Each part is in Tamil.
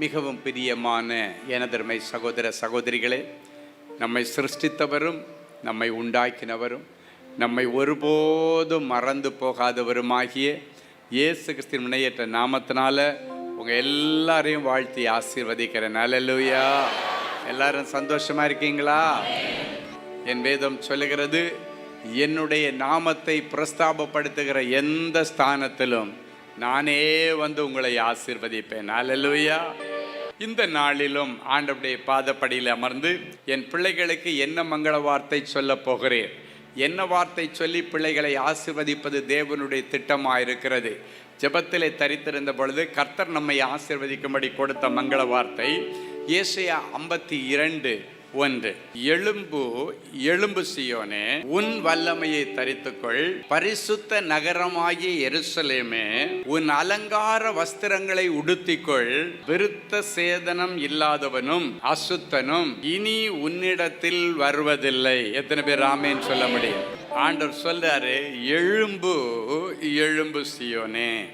மிகவும் பிரியமான எனதருமை சகோதர சகோதரிகளே நம்மை சிருஷ்டித்தவரும் நம்மை உண்டாக்கினவரும் நம்மை ஒருபோதும் மறந்து போகாதவருமாகிய இயேசு கிறிஸ்தின் முனையற்ற நாமத்தினால உங்கள் எல்லாரையும் வாழ்த்தி ஆசீர்வதிக்கிறேன். அல்லேலூயா எல்லாரும் சந்தோஷமாக இருக்கீங்களா? என் வேதம் சொல்லுகிறது என்னுடைய நாமத்தை பிரஸ்தாபப்படுத்துகிற எந்த ஸ்தானத்திலும் நானே வந்து உங்களை ஆசீர்வதிப்பேன். அல்லேலூயா இந்த நாளிலும் ஆண்டவுடைய பாதப்படியில் அமர்ந்து என் பிள்ளைகளுக்கு என்ன மங்கள வார்த்தை சொல்லப் போகிறேன். என்ன வார்த்தை சொல்லி பிள்ளைகளை ஆசிர்வதிப்பது தேவனுடைய திட்டமாக இருக்கிறது ஜபத்திலே தரித்திருந்த பொழுது கர்த்தர் நம்மை ஆசிர்வதிக்கும்படி கொடுத்த மங்கள வார்த்தை ஏசையா ஐம்பத்தி இரண்டு ஒன்று எலும்பு எலும்பு சியோனே உன் வல்லமையை தரித்துக்கொள். பரிசுத்த நகரமாகிய எருசலேமே உன் அலங்கார வஸ்திரங்களை உடுத்திக்கொள். விருத்த சேதனம் இல்லாதவனும் அசுத்தனும் இனி உன்னிடத்தில் வருவதில்லை. எத்தனை பேர் ராமேன் சொல்ல முடியும்? ஆண்டவர் சொல்றாரு எழும்பு எழும்பு சியோனே.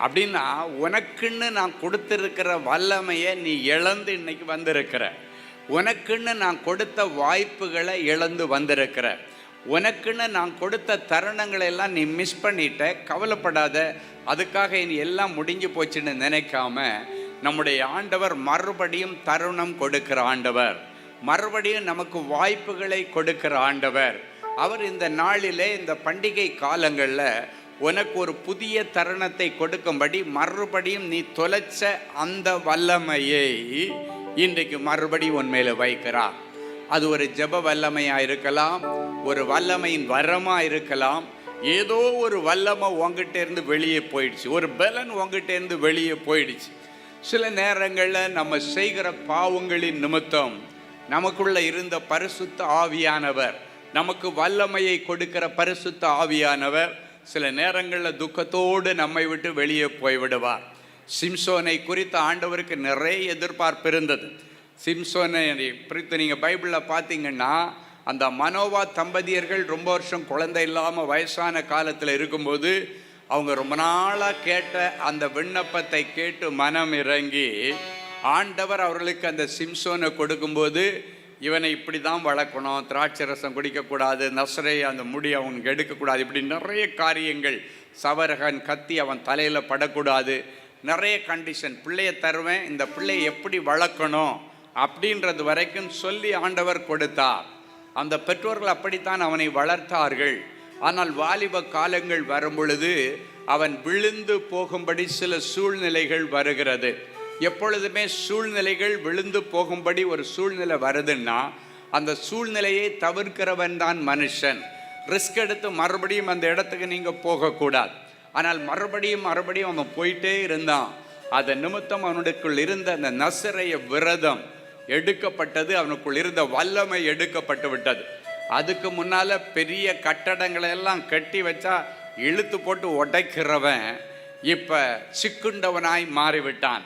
அப்படின்னா உனக்குன்னு நான் கொடுத்திருக்கிற வல்லமையை நீ இழந்து இன்னைக்கு வந்திருக்கிற. உனக்குன்னு நான் கொடுத்த வாய்ப்புகளை இழந்து வந்திருக்கிற. உனக்குன்னு நான் கொடுத்த தருணங்களை எல்லாம் நீ மிஸ் பண்ணிட்ட கவலைப்படாத. அதுக்காக இனி எல்லாம் முடிஞ்சு போச்சுன்னு நினைக்காம நம்முடைய ஆண்டவர் மறுபடியும் தருணம் கொடுக்கிற ஆண்டவர். மறுபடியும் நமக்கு வாய்ப்புகளை கொடுக்கிற ஆண்டவர். அவர் இந்த நாளிலே இந்த பண்டிகை காலங்களில் உனக்கு ஒரு புதிய தருணத்தை கொடுக்கும்படி மறுபடியும் நீ தொலைச்ச அந்த வல்லமையை இன்றைக்கு மறுபடி உன் மேலே வைக்கிறார். அது ஒரு ஜெப வல்லமையாக இருக்கலாம் ஒரு வல்லமையின் வரமாக இருக்கலாம். ஏதோ ஒரு வல்லமை உங்ககிட்ட இருந்து வெளியே போயிடுச்சு. ஒரு பலன் உங்ககிட்ட இருந்து வெளியே போயிடுச்சு. சில நேரங்களில் நம்ம செய்கிற பாவங்களின் நிமித்தம் நமக்குள்ள இருந்த பரிசுத்த ஆவியானவர் நமக்கு வல்லமையை கொடுக்கிற பரிசுத்த ஆவியானவர் சில நேரங்களில் துக்கத்தோடு நம்மை விட்டு வெளியே போய்விடுவார். சிம்சோனை குறித்த ஆண்டவருக்கு நிறைய எதிர்பார்ப்பு இருந்தது. சிம்சோனை குறித்து நீங்கள் பைபிளில் பார்த்தீங்கன்னா அந்த மனோவா தம்பதியர்கள் ரொம்ப வருஷம் குழந்தை இல்லாமல் வயசான காலத்தில் இருக்கும்போது அவங்க ரொம்ப நாளாக கேட்ட அந்த விண்ணப்பத்தை கேட்டு மனம் இறங்கி ஆண்டவர் அவர்களுக்கு அந்த சிம்சோனை கொடுக்கும்போது இவனை இப்படி தான் வளர்க்கணும் திராட்சை ரசம் குடிக்கக்கூடாது நசரை அந்த முடி அவனுக்கு எடுக்கக்கூடாது இப்படி நிறைய காரியங்கள் சவரகன் கத்தி அவன் தலையில் படக்கூடாது நிறைய கண்டிஷன் பிள்ளையை தருவேன் இந்த பிள்ளையை எப்படி வளர்க்கணும் அப்படின்றது வரைக்கும் சொல்லி ஆண்டவர் கொடுத்தார். அந்த பெற்றோர்கள் அப்படித்தான் அவனை வளர்த்தார்கள். ஆனால் வாலிப காலங்கள் வரும் பொழுது அவன் விழுந்து போகும்படி சில சூழ்நிலைகள் வருகிறது. எப்பொழுதுமே சூழ்நிலைகள் விழுந்து போகும்படி ஒரு சூழ்நிலை வருதுன்னா அந்த சூழ்நிலையை தவிர்க்கிறவன் தான் மனுஷன். ரிஸ்க் எடுத்து மறுபடியும் அந்த இடத்துக்கு நீங்கள் போகக்கூடாது. ஆனால் மறுபடியும் மறுபடியும் அவன் போயிட்டே இருந்தான். அதன் நிமித்தம் அவனுக்குள் இருந்த அந்த நசரைய விரதம் எடுக்கப்பட்டது அவனுக்குள் இருந்த வல்லமை எடுக்கப்பட்டு விட்டது. அதுக்கு முன்னால பெரிய கட்டடங்களை எல்லாம் கட்டி வச்சா இழுத்து போட்டு உடைக்கிறவன் இப்போ சிக்குண்டவனாய் மாறிவிட்டான்.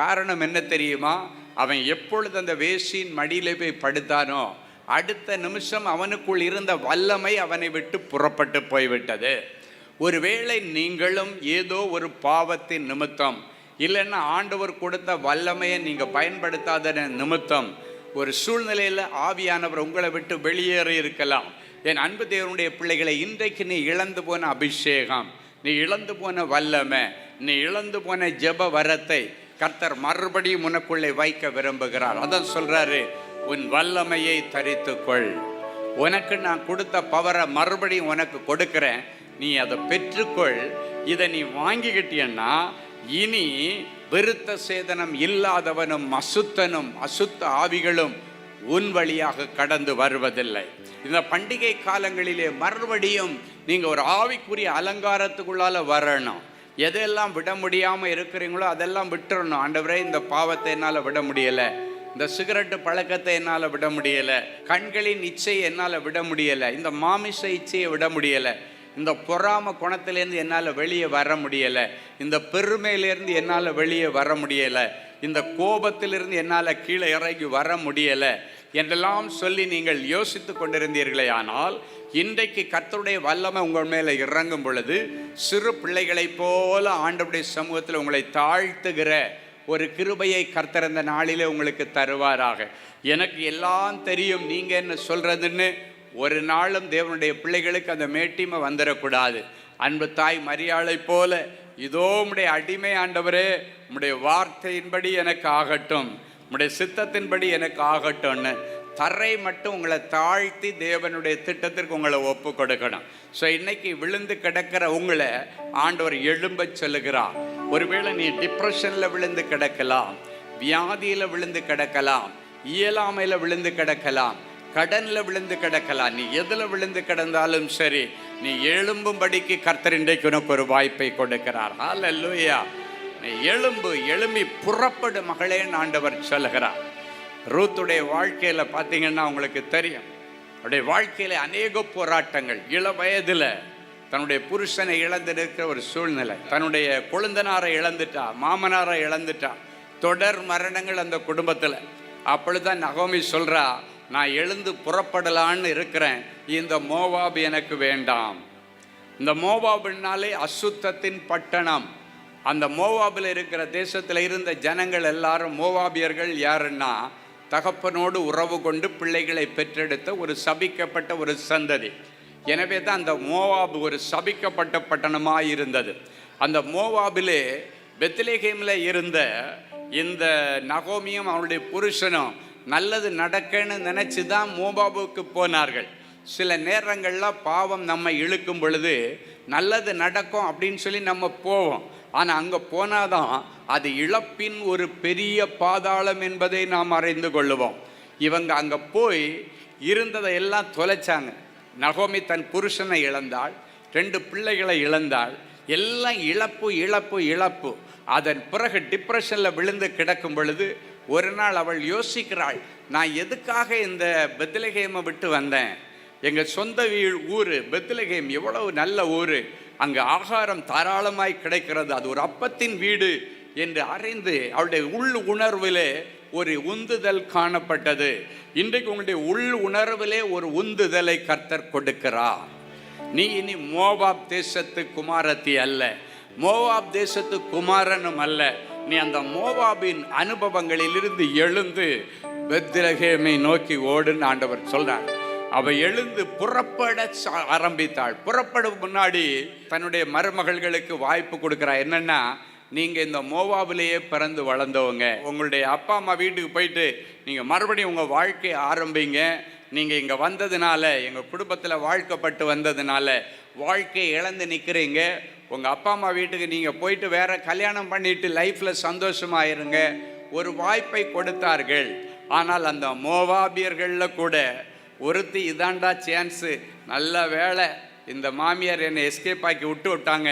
காரணம் என்ன தெரியுமா? அவன் எப்பொழுது அந்த வேசியின் மடியில் போய் படுத்தானோ அடுத்த நிமிஷம் அவனுக்குள் இருந்த வல்லமை அவனை விட்டு புறப்பட்டு போய்விட்டது. ஒருவேளை நீங்களும் ஏதோ ஒரு பாவத்தின் நிமித்தம் இல்லைன்னா ஆண்டவர் கொடுத்த வல்லமையை நீங்கள் பயன்படுத்தாத நிமித்தம் ஒரு சூழ்நிலையில் ஆவியானவர் உங்களை விட்டு வெளியேறி இருக்கலாம். என் அன்பு தேவனுடைய பிள்ளைகளை இன்றைக்கு நீ இழந்து போன அபிஷேகம் நீ இழந்து போன வல்லமை நீ இழந்து போன ஜப வரத்தை கர்த்தர் மறுபடியும் உனக்குள்ளே வைக்க விரும்புகிறார். அதான் சொல்கிறாரு உன் வல்லமையை தரித்துக்கொள். உனக்கு நான் கொடுத்த பவரை மறுபடியும் உனக்கு கொடுக்குறேன். நீ அதை பெற்றுக்கொள். இதை நீ வாங்கிக்கிட்டியன்னா இனி விருத்த சேதனம் இல்லாதவனும் அசுத்தனும் அசுத்த ஆவிகளும் உன் வழியாக கடந்து வருவதில்லை. இந்த பண்டிகை காலங்களிலே மறுபடியும் நீங்கள் ஒரு ஆவிக்குரிய அலங்காரத்துக்குள்ளால வரணும். எதெல்லாம் விட முடியாமல் இருக்கிறீங்களோ அதெல்லாம் விட்டுறணும். ஆண்டவரே இந்த பாவத்தை என்னால் விட முடியலை. இந்த சிகரெட்டு பழக்கத்தை என்னால் விட முடியலை. கண்களின் இச்சையை என்னால் விட முடியலை. இந்த மாமிச இச்சையை விட முடியலை. இந்த பொறாம குணத்திலேருந்து என்னால் வெளியே வர முடியலை. இந்த பெருமையிலேருந்து என்னால் வெளியே வர முடியலை. இந்த கோபத்திலிருந்து என்னால் கீழே இறங்கி வர முடியலை. என்றெல்லாம் சொல்லி நீங்கள் யோசித்து கொண்டிருந்தீர்களே ஆனால் இன்றைக்கு கர்த்தருடைய வல்லமை உங்கள் மேலே இறங்கும் பொழுது சிறு பிள்ளைகளைப் போல ஆண்டவருடைய சமூகத்தில் உங்களை தாழ்த்துகிற ஒரு கிருபையை கர்த்தர் நாளிலே உங்களுக்கு தருவாராக. எனக்கு எல்லாம் தெரியும். நீங்கள் என்ன சொல்கிறதுன்னு ஒரு நாளும் தேவனுடைய பிள்ளைகளுக்கு அந்த மேட்டிமை வந்துடக்கூடாது. அன்பு தாய் மரியாளை போல இதோ உடைய அடிமை ஆண்டவரே உடைய வார்த்தையின்படி எனக்கு ஆகட்டும் உடைய சித்தத்தின்படி எனக்கு ஆகட்டும்னு. தரை மட்டும் உங்களை தாழ்த்தி தேவனுடைய திட்டத்திற்கு உங்களை ஒப்பு கொடுக்கணும். ஸோ இன்னைக்கு விழுந்து கிடக்கிற உங்களை ஆண்டவர் எழும்ப சொல்லுகிறார். ஒருவேளை நீ டிப்ரெஷனில் விழுந்து கிடக்கலாம் வியாதியில் விழுந்து கிடக்கலாம் இயலாமையில் விழுந்து கிடக்கலாம் கடனில் விழுந்து கிடக்கலாம் நீ எதில் விழுந்து கிடந்தாலும் சரி நீ எழும்பும்படிக்கு கர்த்தர் இன்றைக்கு உனக்கு ஒரு வாய்ப்பை கொடுக்கிறார். லூயா நீ எழும்பு எழும்பி புறப்படு மகளேன்னு ஆண்டவர் சொல்லுகிறார். ரூத்துடைய வாழ்க்கையில் பார்த்தீங்கன்னா உங்களுக்கு தெரியும். அவருடைய வாழ்க்கையில் அநேக போராட்டங்கள். இள வயதில் தன்னுடைய புருஷனை இழந்திருக்கிற ஒரு சூழ்நிலை. தன்னுடைய கொழுந்தனாரை இழந்துட்டா மாமனாரை இழந்துட்டா தொடர் மரணங்கள் அந்த குடும்பத்தில். அப்பொழுதுதான் நகோமி சொல்கிறா நான் எழுந்து புறப்படலான்னு இருக்கிறேன். இந்த மோவாப் எனக்கு வேண்டாம். இந்த மோவாபுனாலே அசுத்தத்தின் பட்டணம். அந்த மோவாபில் இருக்கிற தேசத்தில் இருந்த ஜனங்கள் எல்லாரும் மோவாபியர்கள் யாருன்னா தகப்பனோடு உறவு கொண்டு பிள்ளைகளை பெற்றெடுத்த ஒரு சபிக்கப்பட்ட ஒரு சந்ததி. எனவே தான் அந்த மோவாபு ஒரு சபிக்கப்பட்ட பட்டணமாக இருந்தது. அந்த மோவாபிலே பெத்லேஹேமில் இருந்த இந்த நகோமியும் அவனுடைய புருஷனும் நல்லது நடக்கன்னு நினச்சி தான் மோபாபுக்கு போனார்கள். சில நேரங்களில் பாவம் நம்ம இழுக்கும் பொழுது நல்லது நடக்கும் அப்படின்னு சொல்லி நம்ம போவோம். ஆனால் அங்கே போனாதான் அது இழப்பின் ஒரு பெரிய பாதாளம் என்பதை நாம் அறிந்து கொள்ளுவோம். இவங்க அங்கே போய் இருந்ததை எல்லாம் தொலைச்சாங்க. நகோமி தன் புருஷனை இழந்தாள் ரெண்டு பிள்ளைகளை இழந்தாள். எல்லாம் இழப்பு இழப்பு இழப்பு. அதன் பிறகு டிப்ரெஷனில் விழுந்து கிடக்கும் பொழுது ஒரு நாள் அவள் யோசிக்கிறாள் நான் எதுக்காக இந்த பெத்திலகேமை விட்டு வந்தேன்? எங்கள் சொந்த வீ ஊர் பெத்திலகேம் எவ்வளவு நல்ல ஊர். அங்கே ஆகாரம் தாராளமாய் கிடைக்கிறது. அது ஒரு அப்பத்தின் வீடு என்று அறிந்து அவளுடைய உள் உணர்விலே ஒரு உந்துதல் காணப்பட்டது. இன்றைக்கு உங்களுடைய உள் உணர்விலே ஒரு உந்துதலை கர்த்தர் கொடுக்கிறார். நீ இனி மோவாப் தேசத்து குமாரத்தி அல்ல. மோவாப் தேசத்து குமாரனும் அல்ல. நீ அந்த மோவாபின் அனுபவங்களிலிருந்து எழுந்து பெத்லகேமை நோக்கி ஓடுன்னு ஆண்டவர் சொல்றார். அவ எழுந்து புறப்பட ஆரம்பித்தாள். புறப்படும் முன்னாடி தன்னுடைய மருமகள்களுக்கு வாய்ப்பு கொடுக்குறா. என்னன்னா நீங்க இந்த மோவாவிலேயே பிறந்து வளர்ந்தவங்க. உங்களுடைய அப்பா அம்மா வீட்டுக்கு போயிட்டு நீங்க மறுபடியும் உங்க வாழ்க்கையை ஆரம்பிங்க. நீங்க இங்க வந்ததுனால எங்க குடும்பத்துல வாழ்க்கப்பட்டு வந்ததுனால வாழ்க்கையை இழந்து நிற்கிறீங்க உங்கள் அப்பா அம்மா வீட்டுக்கு நீங்கள் போயிட்டு வேற கல்யாணம் பண்ணிட்டு லைஃப்பில் சந்தோஷமாக இருங்க. ஒரு வாய்ப்பை கொடுத்தார்கள். ஆனால் அந்த மோவாபியர்களில் கூட ஒருத்தி இதாண்டா சான்ஸு நல்ல வேலை. இந்த மாமியார் என்னை எஸ்கேப் ஆக்கி விட்டு விட்டாங்க.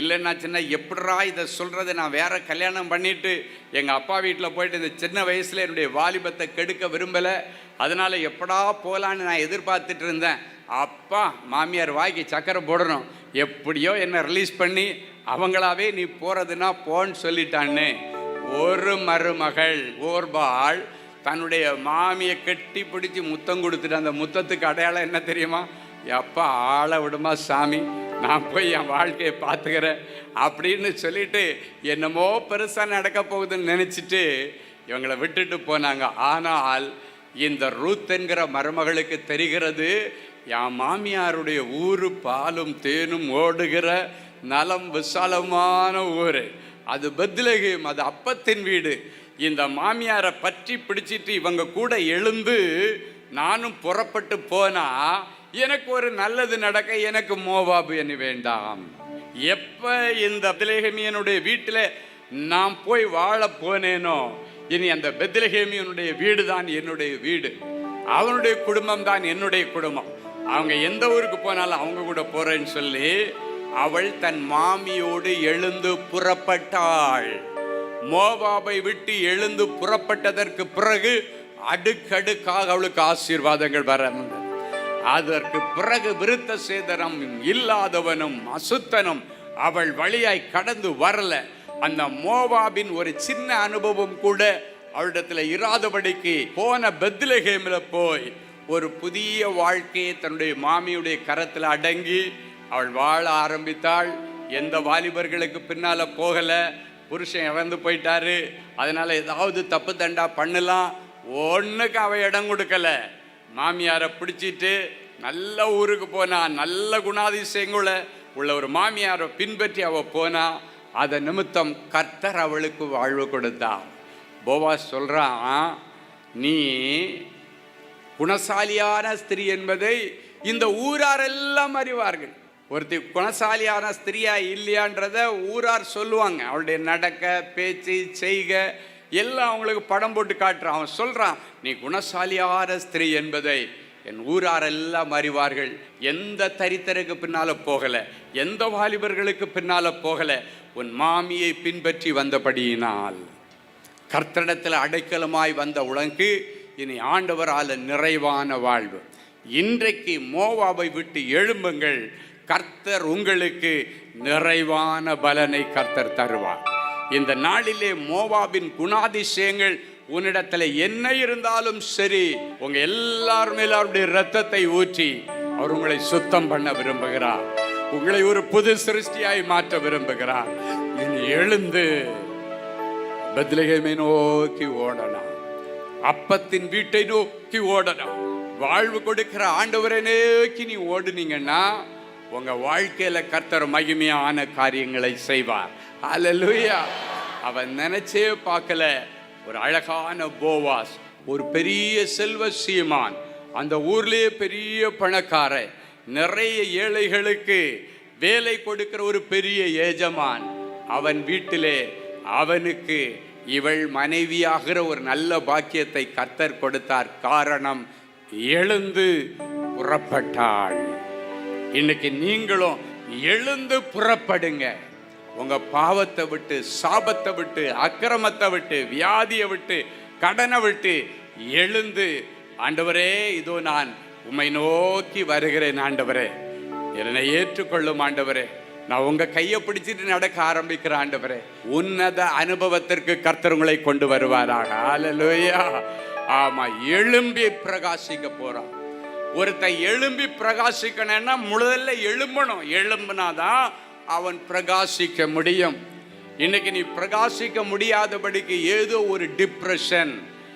இல்லைன்னா சின்ன எப்படா இதை சொல்கிறது நான் வேற கல்யாணம் பண்ணிட்டு எங்கள் அப்பா வீட்டில் போயிட்டு இந்த சின்ன வயசில் என்னுடைய வாலிபத்தை கெடுக்க விரும்பலை. அதனால் எப்படா போகலான்னு நான் எதிர்பார்த்துட்டு இருந்தேன். அப்பா மாமியார் வாய்க்கு சக்கரை போடணும். எப்படியோ என்னை ரிலீஸ் பண்ணி அவங்களாவே நீ போகிறதுனா போன்னு சொல்லிட்டான்னு ஒரு மருமகள் ஓர்பாள் தன்னுடைய மாமியை கட்டி பிடிச்சி முத்தம் கொடுத்துட்டு அந்த முத்தத்துக்கு அடையாளம் என்ன தெரியுமா? எப்பா ஆளை விடுமா சாமி? நான் போய் என் வாழ்க்கையை பார்த்துக்கிறேன் அப்படின்னு சொல்லிட்டு என்னமோ பெருசாக நடக்க போகுதுன்னு நினச்சிட்டு இவங்களை விட்டுட்டு போனாங்க. ஆனால் இந்த ரூத் என்கிற மருமகளுக்கு தெரிகிறது என் மாமியாருடைய ஊர் பாலும் தேனும் ஓடுகிற நலம் விசாலமான ஊர். அது பெத்லகேம் அது அப்பத்தின் வீடு. இந்த மாமியாரை பற்றி பிடிச்சிட்டு இவங்க கூட எழுந்து நானும் புறப்பட்டு போனா எனக்கு ஒரு நல்லது நடக்க எனக்கு மோவாபு என்ன வேண்டாம். எப்போ இந்த பெத்லகேமியனுடைய வீட்டில் நான் போய் வாழ போனேனோ இனி அந்த பெத்லகேமியனுடைய வீடு தான் என்னுடைய வீடு. அவனுடைய குடும்பம் தான் என்னுடைய குடும்பம். அவங்க எந்த ஊருக்கு போனாலும் அவங்க கூட போறேன்னு சொல்லி அவள் தன் மாமியோடு எழுந்து புறப்பட்டாள். மோபாபை விட்டு எழுந்து புறப்பட்டதற்கு பிறகு அடுக்கடுக்காக அவளுக்கு ஆசீர்வாதங்கள் வர அதற்கு பிறகு விருத்த சேதனம் இல்லாதவனும் அசுத்தனும் அவள் வழியாய் கடந்து வரல. அந்த மோவாபின் ஒரு சின்ன அனுபவம் கூட அவளிடத்துல இராதபடிக்கு போன பெத்லகேமில் போய் ஒரு புதிய வாழ்க்கையை தன்னுடைய மாமியுடைய கரத்தில் அடங்கி அவள் வாழ ஆரம்பித்தாள். எந்த வாலிபர்களுக்கு பின்னால் போகலை. புருஷன் இறந்து போயிட்டாரு. அதனால் ஏதாவது தப்பு தண்டா பண்ணலாம். ஒன்றுக்கு அவள் இடம் கொடுக்கலை. மாமியாரை பிடிச்சிட்டு நல்ல ஊருக்கு போனா நல்ல குணாதிசயங்கள உள்ள ஒரு மாமியாரை பின்பற்றி அவள் போனா அதை நிமித்தம் கர்த்தர் அவளுக்கு வாழ்வு கொடுத்தான் போவாஸ் சொல்கிறான் நீ குணசாலியான ஸ்திரீ என்பதை இந்த ஊராரெல்லாம் அறிவார்கள். ஒருத்தி குணசாலியான ஸ்திரியா இல்லையான்றத ஊரார் சொல்லுவாங்க. அவளுடைய நடக்க பேச்சு செய்க எல்லாம் அவங்களுக்கு படம் போட்டு காட்டுறான். அவன் சொல்கிறான் நீ குணசாலியான ஸ்திரீ என்பதை என் ஊராரெல்லாம் அறிவார்கள். எந்த தரித்தருக்கு பின்னால் போகலை எந்த வாலிபர்களுக்கு பின்னால் போகலை உன் மாமியை பின்பற்றி வந்தபடியினால். கர்த்தடத்தில் அடைக்கலமாய் வந்த உலகு இனி ஆண்டவரால் நிறைவான வாழ்வு. இன்றைக்கு மோவாவை விட்டு எழும்புங்கள். கர்த்தர் உங்களுக்கு நிறைவான பலனை கர்த்தர் தருவார். இந்த நாளிலே மோவாபின் குணாதிசயங்கள் உன்னிடத்தில் என்ன இருந்தாலும் சரி உங்கள் எல்லாரும் எல்லாருடைய ரத்தத்தை ஊற்றி அவர் உங்களை சுத்தம் பண்ண விரும்புகிறார். உங்களை ஒரு புது சிருஷ்டியாய் மாற்ற விரும்புகிறார். இனி எழுந்து பெத்லகேமை நோக்கி ஓடலாம். அப்பத்தின் வீட்டை நோக்கி ஓடலாம் வாழ்வு கொடுக்கிற ஆண்டவரை நோக்கி நீ ஓடுனீங்கன்னா உங்க வாழ்க்கையில கர்த்தர் மகிமையான காரியங்களை செய்வார். அலலுயா அவன் நினைச்சே பார்க்கல. ஒரு அழகான போவாஸ் ஒரு பெரிய செல்வ சீமான் அந்த ஊர்லேயே பெரிய பணக்காரன் நிறைய ஏழைகளுக்கு வேலை கொடுக்கிற ஒரு பெரிய ஏஜமான் அவன் வீட்டிலே அவனுக்கு இவள் மனைவியாகிற ஒரு நல்ல பாக்கியத்தை கர்த்தர் கொடுத்தார். காரணம் எழுந்து புறப்பட்டாள். இன்னைக்கு நீங்களும் எழுந்து புறப்படுங்க. உங்க பாவத்தை விட்டு சாபத்தை விட்டு அக்கிரமத்தை விட்டு வியாதியை விட்டு கடனை விட்டு எழுந்து ஆண்டவரே இதோ நான் உம்மை நோக்கி வருகிறேன் ஆண்டவரே. என்னை ஏற்றுக்கொள்ளும் ஆண்டவரே. நான் உங்க கையை பிடிச்சிட்டு நடக்க ஆரம்பிக்கிற ஆண்டவரே உன்னத அனுபவத்திற்கு கர்த்தர் உங்களை கொண்டு வருவாராக. ஆலலோயா ஆமா எழும்பி பிரகாசிக்க போறான் ஒருத்தன் எழும்பி பிரகாசிக்கணும்னா முதல்ல எழும்பணும். எழும்புனாதான் அவன் பிரகாசிக்க முடியும். இன்னைக்கு நீ பிரகாசிக்க முடியாதபடிக்கு ஏதோ ஒரு டிப்ரெஷன்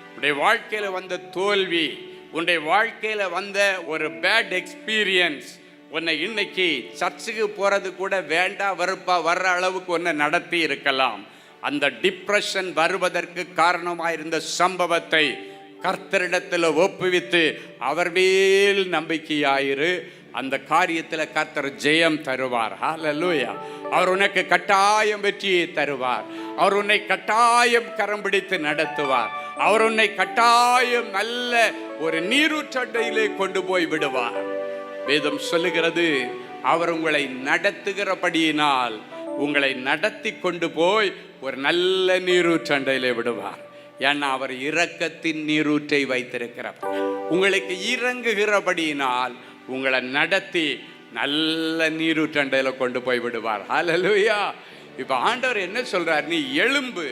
உன்னுடைய வாழ்க்கையில் வந்த தோல்வி உன்னுடைய வாழ்க்கையில் வந்த ஒரு பேட் எக்ஸ்பீரியன்ஸ் உன்னை இன்னைக்கு சர்ச்சுக்கு போகிறது கூட வேண்டாம் வெறுப்பா வர்ற அளவுக்கு உன்னை நடத்தி இருக்கலாம். அந்த டிப்ரெஷன் வருவதற்கு காரணமாக இருந்த சம்பவத்தை கர்த்தரிடத்தில் ஒப்புவித்து அவர் மேல் நம்பிக்கையாயிரு. அந்த காரியத்தில் கர்த்தர் ஜெயம் தருவார். ஹாலலூயா அவர் உனக்கு கட்டாயம் வெற்றியை தருவார். அவர் உன்னை கட்டாயம் கரம் பிடித்து நடத்துவார். அவர் உன்னை கட்டாயம் நல்ல ஒரு நீரூற்றண்டையிலே கொண்டு போய் விடுவார். வேதம் சொல்லுகிறது அவர் உங்களை நடத்துகிறபடியினால் உங்களை நடத்தி கொண்டு போய் ஒரு நல்ல நீரூற்றண்டையிலே விடுவார். ஏன்னா அவர் இரக்கத்தின் நீரூற்றை வைத்திருக்கிறார் உங்களுக்கு இறங்குகிறபடியினால் உங்களை நடத்தி நல்ல நீரூற்றண்டையில் கொண்டு போய் விடுவார். ஹலலுயா இப்போ ஆண்டவர் என்ன சொல்றார்? நீ எலும்பு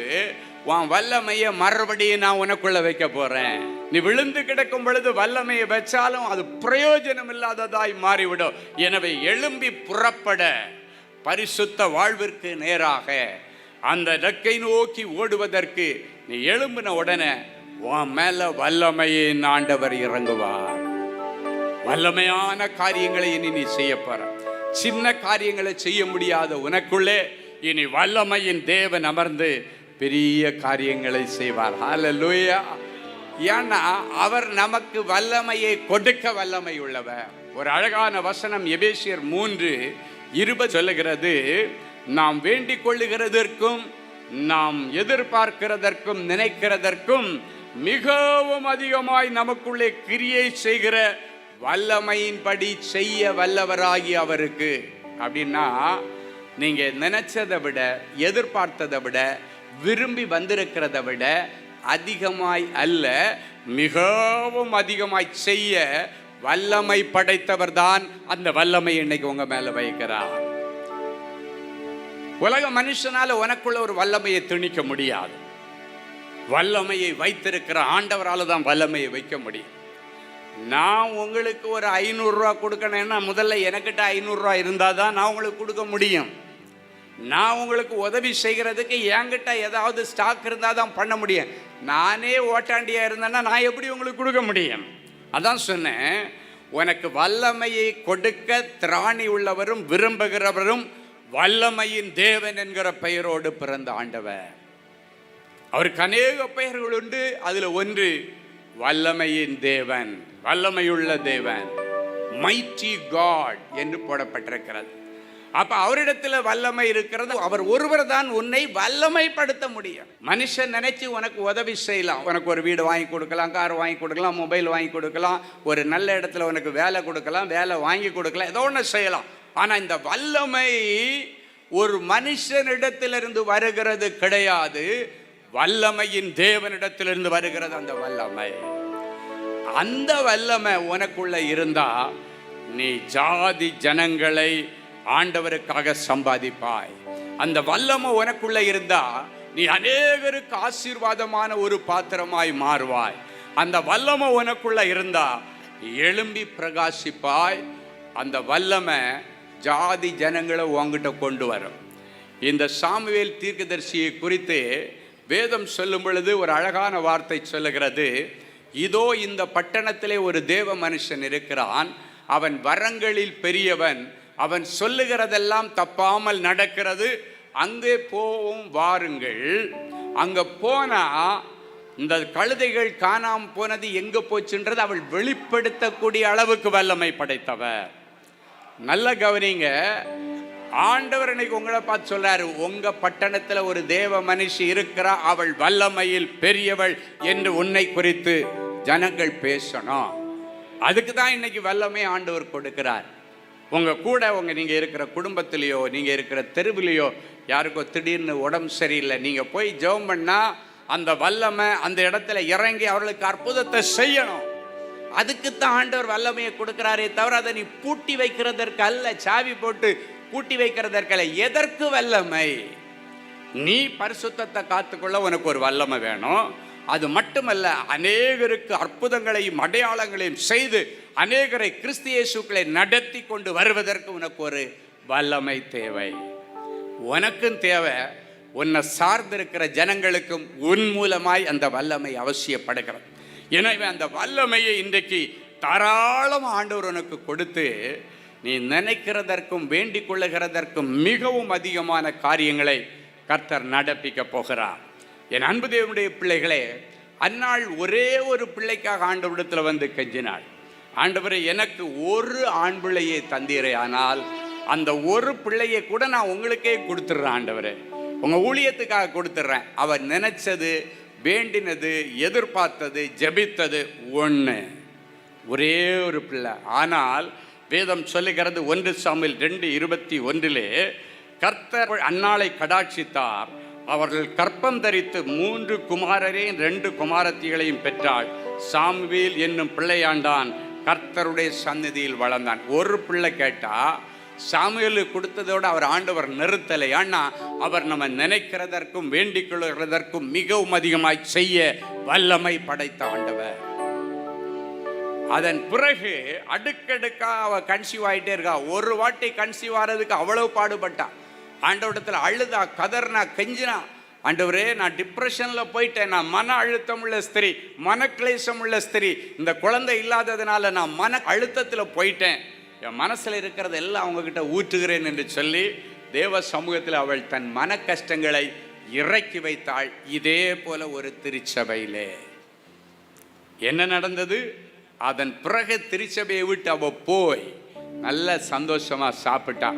உன் வல்லமையை மறுபடியும் நான் உனக்குள்ள வைக்க போறேன். நீ விழுந்து கிடக்கும் பொழுது வல்லமையை வச்சாலும் அது பிரயோஜனம் இல்லாததாய் மாறிவிடும். எனவே எழும்பி புறப்பட பரிசுத்த வாழ்விற்கு நேராக அந்த இலக்கை நோக்கி ஓடுவதற்கு நீ எழும்பின உடனே உன் மேல வல்லமையின் ஆண்டவர் இறங்குவார். வல்லமையான காரியங்களை இனி நீ செய்ய போற. சின்ன காரியங்களை செய்ய முடியாத உனக்குள்ளே இனி வல்லமையின் தேவன் அமர்ந்து பெரிய காரியங்களை செய்வார். ஹalleluya ஏன்னா அவர் நமக்கு வல்லமையை கொடுக்க வல்லமை உள்ளவர். ஒரு அழகான வசனம் எபேசியர் மூன்று இருப சொல்லுகிறது. நாம் வேண்டிக் கொள்ளுகிறதற்கும் நாம் எதிர்பார்க்கிறதற்கும் நினைக்கிறதற்கும் மிகவும் அதிகமாய் நமக்குள்ளே கிரியை செய்கிற வல்லமையின்படி செய்ய வல்லவராகி அவருக்கு. அப்படின்னா நீங்க நினைச்சதை விட எதிர்பார்த்ததை விட விரும்பி வந்திருக்கிறத விட அதிகமாய் அல்ல மிகவும் அதிகமாய் செய்ய வல்லமை படைத்தவர் தான் அந்த வல்லமை இன்னைக்கு உங்க மேல வைக்கிறார். உலக மனுஷனால உனக்குள்ள ஒரு வல்லமையை திணிக்க முடியாது. வல்லமையை வைத்திருக்கிற ஆண்டவரால் தான் வல்லமையை வைக்க முடியும். நான் உங்களுக்கு ஒரு ஐநூறுரூவா கொடுக்கணும்னா முதல்ல எனக்கிட்ட ஐநூறுரூவா இருந்தால் தான் நான் உங்களுக்கு கொடுக்க முடியும். நான் உங்களுக்கு உதவி செய்கிறதுக்கு என்கிட்ட ஏதாவது ஸ்டாக் இருந்தால் தான் பண்ண முடியும். நானே ஓட்டாண்டியா இருந்தேன்னா நான் எப்படி உங்களுக்கு கொடுக்க முடியும்? அதான் சொன்னேன். உனக்கு வல்லமையை கொடுக்க திராணி உள்ளவரும் விரும்புகிறவரும் வல்லமையின் தேவன் என்கிற பெயரோடு பிறந்த ஆண்டவர். அவருக்கு அநேக பெயர்கள் உண்டு. அதில் ஒன்று வல்லமையின் தேவன் வல்லமையுள்ள தேவன் மைட்டி காட் என்று போடப்பட்டிருக்கிறது. அப்போ அவரிடத்துல வல்லமை இருக்கிறது. அவர் ஒருவர் தான் உன்னை வல்லமைப்படுத்த முடியும். மனுஷன் நினைச்சு உனக்கு உதவி செய்யலாம். உனக்கு ஒரு வீடு வாங்கி கொடுக்கலாம் கார் வாங்கி கொடுக்கலாம் மொபைல் வாங்கி கொடுக்கலாம் ஒரு நல்ல இடத்துல உனக்கு வேலை கொடுக்கலாம் வேலை வாங்கி கொடுக்கலாம் ஏதோ ஒன்று செய்யலாம். ஆனால் இந்த வல்லமை ஒரு மனுஷனிடத்திலிருந்து வருகிறது கிடையாது. வல்லமையின் தேவனிடத்திலிருந்து வருகிறது அந்த வல்லமை. அந்த வல்லமை உனக்குள்ள இருந்தா நீ ஜாதி ஜனங்களை ஆண்டவருக்காக சம்பாதிப்பாய். அந்த வல்லமை உனக்குள்ள இருந்தா நீ அநேகருக்கு ஆசீர்வாதமான ஒரு பாத்திரமாய் மாறுவாய். அந்த வல்லமை உனக்குள்ள இருந்தா எழும்பி பிரகாசிப்பாய். அந்த வல்லமை ஜாதி ஜனங்களை உங்ககிட்ட கொண்டு வரும். இந்த சாமுவேல் தீர்க்கதரிசியை குறித்து வேதம் சொல்லும் பொழுது ஒரு அழகான வார்த்தை சொல்லுகிறது. இதோ இந்த பட்டணத்திலே ஒரு தேவ மனுஷன் இருக்கிறான். அவன் வரங்களில் பெரியவன். அவன் சொல்லுகிறதெல்லாம் தப்பாமல் நடக்கிறது. அங்கே போவும் வாருங்கள். அங்கே போனால் இந்த கழுதைகள் காணாம போனது எங்கே போச்சுன்றது அவள் வெளிப்படுத்தக்கூடிய அளவுக்கு வல்லமை படைத்தவ. நல்ல கவனிங்க. ஆண்டவர் இன்னைக்கு உங்களை பார்த்து சொல்றாரு உங்க பட்டணத்துல ஒரு தேவ மனுஷி இருக்கிறா அவள் வல்லமையில் பெரியவள் என்று உன்னை குறித்து ஜனங்கள் பேசணும். அதுக்கு தான் இன்னைக்கு வல்லமை ஆண்டவர் கொடுக்கிறார். உங்கள் கூட உங்கள் நீங்கள் இருக்கிற குடும்பத்திலேயோ நீங்கள் இருக்கிற தெருவிலையோ யாருக்கோ திடீர்னு உடம்பு சரியில்லை நீங்கள் போய் ஜெபம் பண்ணால் அந்த வல்லமை அந்த இடத்துல இறங்கி அவர்களுக்கு அற்புதத்தை செய்யணும். அதுக்குத்தான் ஆண்டவர் வல்லமையை கொடுக்குறாரே தவிர அதை நீ பூட்டி வைக்கிறதற்கு அல்ல. சாவி போட்டு பூட்டி வைக்கிறதற்கு அல்ல. எதற்கு வல்லமை? நீ பரிசுத்தத்தை காத்துக்கொள்ள உனக்கு ஒரு வல்லமை வேணும். அது மட்டுமல்ல அநேகருக்கு அற்புதங்களையும் அடையாளங்களையும் செய்து அநேகரை கிறிஸ்தியேசுக்களை நடத்தி கொண்டு வருவதற்கு உனக்கு ஒரு வல்லமை தேவை. உனக்கும் தேவை உன்னை சார்ந்திருக்கிற ஜனங்களுக்கும் உன் மூலமாய் அந்த வல்லமை அவசியப்படுகிறது. எனவே அந்த வல்லமையை இன்றைக்கு தாராளம் ஆண்டவர் உனக்கு கொடுத்து நீ நினைக்கிறதற்கும் வேண்டிக் கொள்ளுகிறதற்கும் மிகவும் அதிகமான காரியங்களை கர்த்தர் நடப்பிக்க போகிறார். என் அன்பு தேவனுடைய பிள்ளைகளே அந்நாள் ஒரே ஒரு பிள்ளைக்காக ஆண்டவரிடத்தில் வந்து கெஞ்சினாள் ஆண்டவரை எனக்கு ஒரு ஆண் பிள்ளையை தந்தீரே ஆனால் அந்த ஒரு பிள்ளையை கூட நான் உங்களுக்கே கொடுத்துட்றேன் ஆண்டவரே. உங்கள் ஊழியத்துக்காக கொடுத்துட்றேன். அவர் நினச்சது வேண்டினது எதிர்பார்த்தது ஜெபித்தது ஒன்று ஒரே ஒரு பிள்ளை. ஆனால் வேதம் சொல்லுகிறது ஒன்று சாமில் ரெண்டு இருபத்தி ஒன்றிலே கர்த்தர் அன்னாளை கடாட்சித்தார் அவர்கள் கற்பம் தரித்து மூன்று குமாரரையும் ரெண்டு குமாரத்திகளையும் பெற்றாள். சாமுவேல் என்னும் பிள்ளையாண்டான் கர்த்தருடைய சந்நிதியில் வளர்ந்தான். ஒரு பிள்ளை கேட்டா சாமுவேலுக்கு கொடுத்ததோடு அவர் ஆண்டவர் நிறுத்தலை. ஆனா அவர் நம்ம நினைக்கிறதற்கும் வேண்டிக் கொள்கிறதற்கும் மிகவும் அதிகமாய் செய்ய வல்லமை படைத்த ஆண்டவர். அதன் பிறகு அடுக்கடுக்கா அவ கன்சீவ் ஆகிட்டே இருக்கா. ஒரு வாட்டி கன்சீவ் ஆகிறதுக்கு அவ்வளவு பாடுபட்டான் ஆண்டவரிடத்தில் அழுதா கதர்னா கெஞ்சினா ஆண்டவரே நான் டிப்ரெஷனில் போயிட்டேன். நான் மன அழுத்தம் உள்ள ஸ்திரீ மனக்லேசம் உள்ள ஸ்திரி. இந்த குழந்தை இல்லாததுனால நான் மன அழுத்தத்தில் போயிட்டேன். என் மனசில் இருக்கிறத எல்லாம் அவங்கக்கிட்ட ஊற்றுகிறேன் என்று சொல்லி தேவ சமூகத்தில் அவள் தன் மன கஷ்டங்களை இறக்கி வைத்தாள். இதே போல ஒரு திருச்சபையிலே. என்ன நடந்தது? அதன் பிறகு திருச்சபையை விட்டு அவள் போய் நல்ல சந்தோஷமாக சாப்பிட்டா.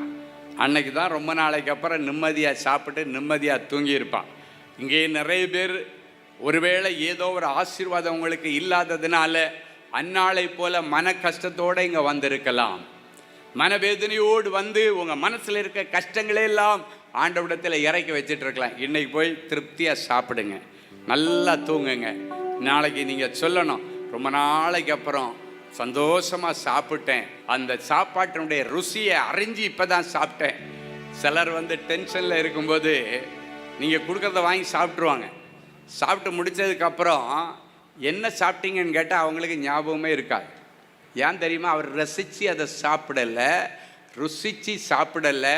அன்னைக்கு தான் ரொம்ப நாளைக்கு அப்புறம் நிம்மதியாக சாப்பிட்டு நிம்மதியாக தூங்கியிருப்பான். இங்கே நிறைய பேர் ஒருவேளை ஏதோ ஒரு ஆசீர்வாதம் உங்களுக்கு இல்லாததுனால அந்நாளை போல மன கஷ்டத்தோடு இங்கே வந்திருக்கலாம். மனவேதனையோடு வந்து உங்கள் மனசில் இருக்க கஷ்டங்களே எல்லாம் ஆண்டவிடத்தில் இறக்கி வச்சிட்டு இருக்கலாம் இன்னைக்கு போய் திருப்தியாக சாப்பிடுங்க. நல்லா தூங்குங்க. நாளைக்கு நீங்கள் சொல்லணும். ரொம்ப நாளைக்கு அப்புறம் சந்தோஷமாக சாப்பிட்டேன். அந்த சாப்பாட்டினுடைய ருசியை அறிஞ்சு இப்போ தான் சாப்பிட்டேன். சிலர் வந்து டென்ஷனில் இருக்கும்போது நீங்கள் கொடுக்குறத வாங்கி சாப்பிட்ருவாங்க சாப்பிட்டு முடிச்சதுக்கப்புறம் என்ன சாப்பிட்டீங்கன்னு கேட்டால் அவங்களுக்கு ஞாபகமே இருக்காது. ஏன் தெரியுமா? அவர் ரசித்து அதை சாப்பிடலை ருசித்து சாப்பிடலை.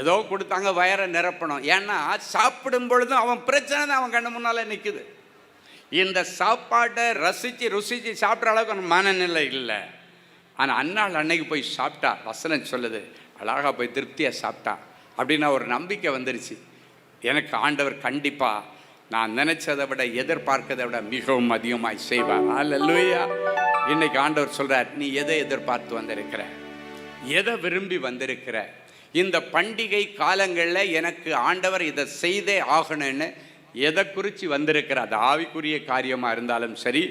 ஏதோ கொடுத்தாங்க வயரை நிரப்பணும். ஏன்னா சாப்பிடும் பொழுதும் அவன் பிரச்சனை தான் அவன் கண்ணு முன்னால் நிற்குது இந்த சாப்பாட்டை ரசித்து ருசித்து சாப்பிட்ற அளவுக்கு நம்ம மனநிலை இல்லை. ஆனால் அன்னாள் அன்னைக்கு போய் சாப்பிட்டா வசனம் சொல்லுது அழகாக போய் திருப்தியாக சாப்பிட்டா அப்படின்னு ஒரு நம்பிக்கை வந்துருச்சு. எனக்கு ஆண்டவர் கண்டிப்பாக நான் நினச்சதை விட எதிர்பார்க்கதை விட மிகவும் அதிகமாக செய்வார். அல்லேலூயா இன்னைக்கு ஆண்டவர் சொல்கிறார் நீ எதை எதிர்பார்த்து வந்திருக்கிற? எதை விரும்பி வந்திருக்கிற? இந்த பண்டிகை காலங்களில் எனக்கு ஆண்டவர் இதை செய்தே ஆகணும்னு எதை குறித்து வந்திருக்கிற? அது ஆவிக்குரிய காரியமாக இருந்தாலும் சரி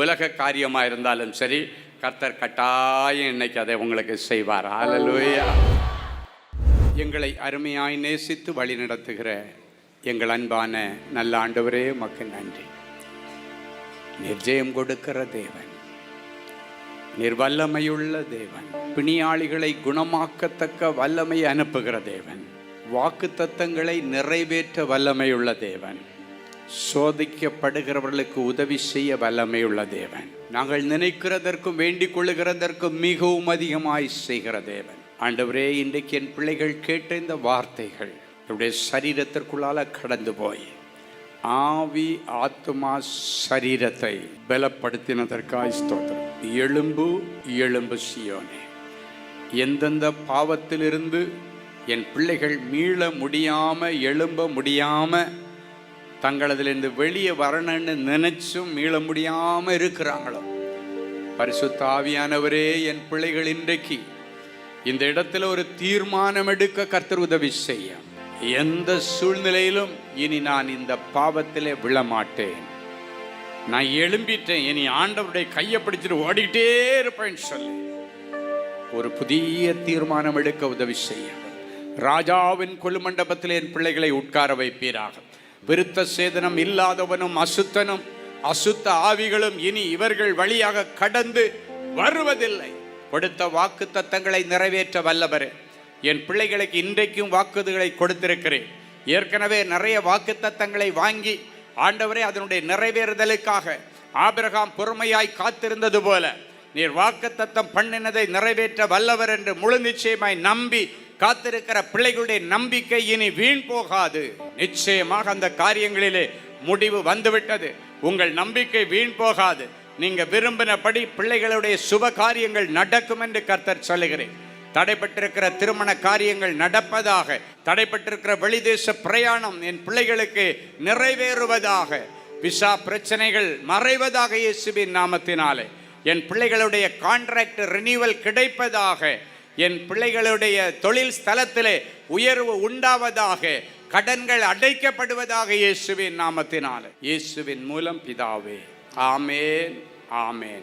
உலக காரியமாக இருந்தாலும் சரி கர்த்தர் கட்டாயம் இன்னைக்கு அதை உங்களுக்கு செய்வார். அல்லேலூயா எங்களை அருமையாய் நேசித்து வழி நடத்துகிற எங்கள் அன்பான நல்ல ஆண்டவரே உமக்கு நன்றி. நிர்ஜயம் கொடுக்கிற தேவன் நிர்வல்லமையுள்ள தேவன் பிணியாளிகளை குணமாக்கத்தக்க வல்லமை அனுப்புகிற தேவன். வாக்கு தத்தங்களை நிறைவேற்ற வல்லமையுள்ள தேவன். சோதிக்கப்படுகிறவர்களுக்கு உதவி செய்ய வல்லமையுள்ள தேவன். நாங்கள் நினைக்கிறதற்கும் வேண்டிக் கொள்ளுகிறதற்கும் மிகவும் அதிகமாய் செய்கிற தேவன். ஆண்டவரே இன்றைக்கு என் பிள்ளைகள் கேட்ட இந்த வார்த்தைகள் என்னுடைய சரீரத்திற்குள்ளால கடந்து போய் ஆவி ஆத்மா சரீரத்தை பலப்படுத்தினதற்காய் ஸ்தோத்திரம். எலும்பு எலும்பு சியோனே. எந்தெந்த பாவத்திலிருந்து என் பிள்ளைகள் மீள முடியாமல் எழும்ப முடியாமல் தங்களதுலேருந்து வெளியே வரணும்னு நினைச்சும் மீள முடியாமல் இருக்கிறாங்களோ? பரிசுத்தாவியானவரே என் பிள்ளைகள் இன்றைக்கு இந்த இடத்துல ஒரு தீர்மானம் எடுக்க கர்த்தர் உதவி செய்ய. எந்த சூழ்நிலையிலும் இனி நான் இந்த பாவத்திலே விழமாட்டேன். நான் எழும்பிட்டேன் இனி ஆண்டவருடைய கையை பிடிச்சிட்டு ஓடிக்கிட்டே இருப்பேன்னு சொல்லி. ஒரு புதிய தீர்மானம் எடுக்க உதவி செய்யும் ராஜாவின் கொலுமண்டபத்தில் என் பிள்ளைகளை உட்கார வைப்பீராக. விருத்த சேதனம் இல்லாதவனும் அசுத்தனும் அசுத்த ஆவிகளும் இனி இவர்கள் வழியாக கடந்து வருவதில்லை. கொடுத்த வாக்கு தத்தங்களை நிறைவேற்ற வல்லவர். என் பிள்ளைகளுக்கு இன்றைக்கும் வாக்குறுதிகளை கொடுத்திருக்கிறேன். ஏற்கனவே நிறைய வாக்கு தத்தங்களை வாங்கி ஆண்டவரே அதனுடைய நிறைவேறுதலுக்காக ஆபிரகாம் பொறுமையாய் காத்திருந்தது போல. நீர் வாக்கு தத்தம் பண்ணினதை நிறைவேற்ற வல்லவர் என்று முழு நிச்சயமாய் நம்பி காத்திருக்கிற பிள்ளைகளுடைய நம்பிக்கை இனி வீண் போகாது. நிச்சயமாக அந்த காரியங்களிலே முடிவு வந்துவிட்டது. உங்கள் நம்பிக்கை வீண் போகாது. நீங்க விரும்பினபடி பிள்ளைகளுடைய சுப காரியங்கள் நடக்கும் என்று கர்த்தர் சொல்லுகிறேன் தடைப்பட்டிருக்கிற திருமண காரியங்கள் நடப்பதாக தடைப்பட்டிருக்கிற வெளிதேச பிரயாணம் என் பிள்ளைகளுக்கு நிறைவேறுவதாக விசா பிரச்சனைகள் மறைவதாக இயேசுவின் நாமத்தினாலே. என் பிள்ளைகளுடைய கான்ட்ராக்ட் ரினியூவல் கிடைப்பதாக என் பிள்ளைகளுடைய தொழில் ஸ்தலத்திலே உயர்வு உண்டாவதாக கடன்கள் அடைக்கப்படுவதாக இயேசுவின் நாமத்தினால. இயேசுவின் மூலம் பிதாவே. ஆமேன் ஆமேன்.